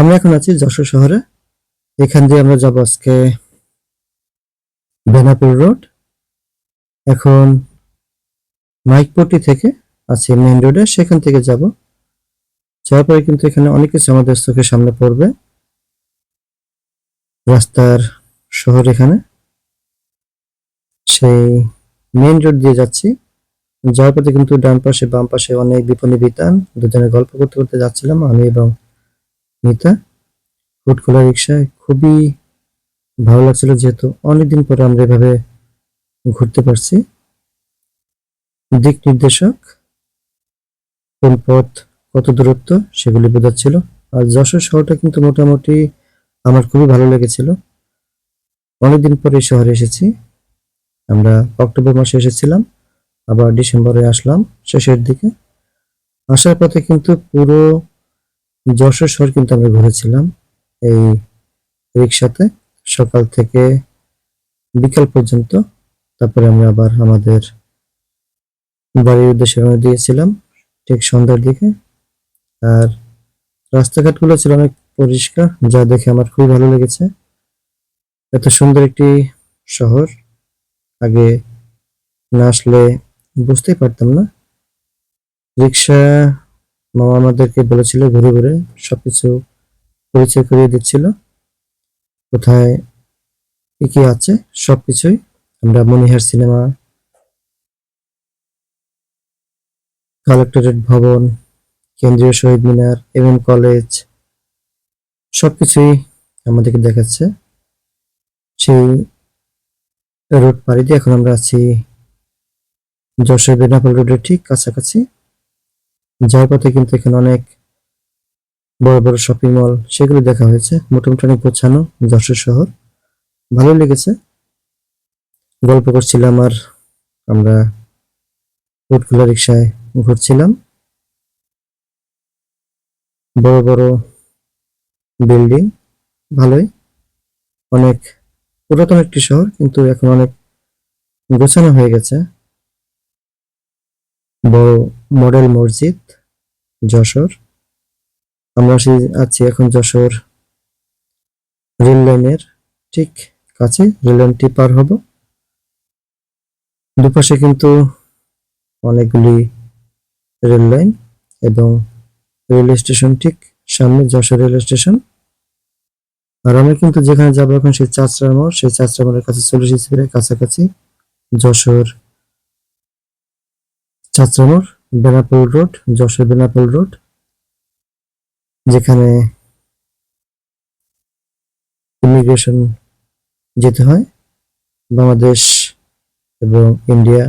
আমরা এখন আছি যশোর শহরে। এখান দিয়ে আমরা যাব আজকে বেনাপুর রোড। এখন মাইকপট্টি থেকে আছে মেন রোডে সেখান থেকে যাব। যাওয়ার পরে কিন্তু এখানে অনেক কিছু আমাদের চোখের সামনে পড়বে। রাস্তার শহর এখানে। সেই মেন রোড দিয়ে যাচ্ছি। যাওয়ার পথে কিন্তু ডান পাশে বাম পাশে অনেক বিপণী বিতান। দুজনে গল্প করতে করতে যাচ্ছিলাম আমি এবং মিতা ফুড রিক্সায় খুবই ভালো লাগছিল যেহেতু অনেকদিন পরে আমরা এভাবে ঘুরতে পারছি। দিক নির্দেশক, কোন পথ কত দূরত্ব সেগুলি বোঝাচ্ছিল। আর যশোর শহরটা কিন্তু মোটামুটি আমার খুবই ভালো লেগেছিল। অনেকদিন পরে শহরে এসেছি। আমরা অক্টোবর মাসে এসেছিলাম, আবার ডিসেম্বরে আসলাম শেষের দিকে। আসার পথে কিন্তু পুরো যশোর শহর কিন্তু আমরা ঘুরেছিলাম। এই রিক্সাতে সকাল থেকে বিকাল পর্যন্ত। তারপরে আমরা আবার আমাদের বাড়ির উদ্দেশ্যে রওনা দিয়েছিলাম ঠিক সন্ধ্যার দিকে। আর রাস্তাঘাটগুলো ছিল অনেক পরিষ্কার, যা দেখে আমার খুবই ভালো লেগেছে। এত সুন্দর একটি শহর। আগে না আসলে বুঝতেই পারতাম না। রিক্সা মামা আমাদেরকে বলেছিল ঘুরে ঘুরে সবকিছু পরিচয় করিয়ে দিচ্ছিল। কোথায়, কি কি আছে, সবকিছুই আমরা মনিহার সিনেমা, কালেক্টরেট ভবন, কেন্দ্রীয় শহীদ মিনার, এম কলেজ, সবকিছুই আমাদেরকে দেখাচ্ছে। সেই রোড পাড়ি দিয়ে এখন আমরা আছি যশোর বেনাপোল রোডের ঠিক কাছাকাছি। যাওয়ার পথে কিন্তু এখানে অনেক বড় বড় শপিং মল সেগুলো দেখা হয়েছে। মোটামুটি অনেক গোছানো যশোর শহর। ভালো লেগেছে। গল্প করছিলাম আর আমরা উটখোলা রিক্সায় ঘুরছিলাম। বড় বড় বিল্ডিং ভালোই। অনেক পুরাতন একটি শহর, কিন্তু এখন অনেক গোছানো হয়ে গেছে। বড় মডেল মসজিদ। যশোর। আমরা আছি এখন যশোর রেল লাইনের ঠিক কাছে, রেল লাইনটি পার হব। দুপাশে কিন্তু অনেকগুলি রেল লাইন এবং রেল স্টেশন ঠিক সামনে যশোর রেল স্টেশন। আর আমরা কিন্তু যেখানে যাব এখন সেই চাচড়া সেই চাচড়া কাছে চলে এসেছি কাছাকাছি যশোর চাচড়া বেনাপোল রোড যশোর বেনাপোল রোড যেখানে ইমিগ্রেশন যেতে হয় বাংলাদেশ এবং ইন্ডিয়া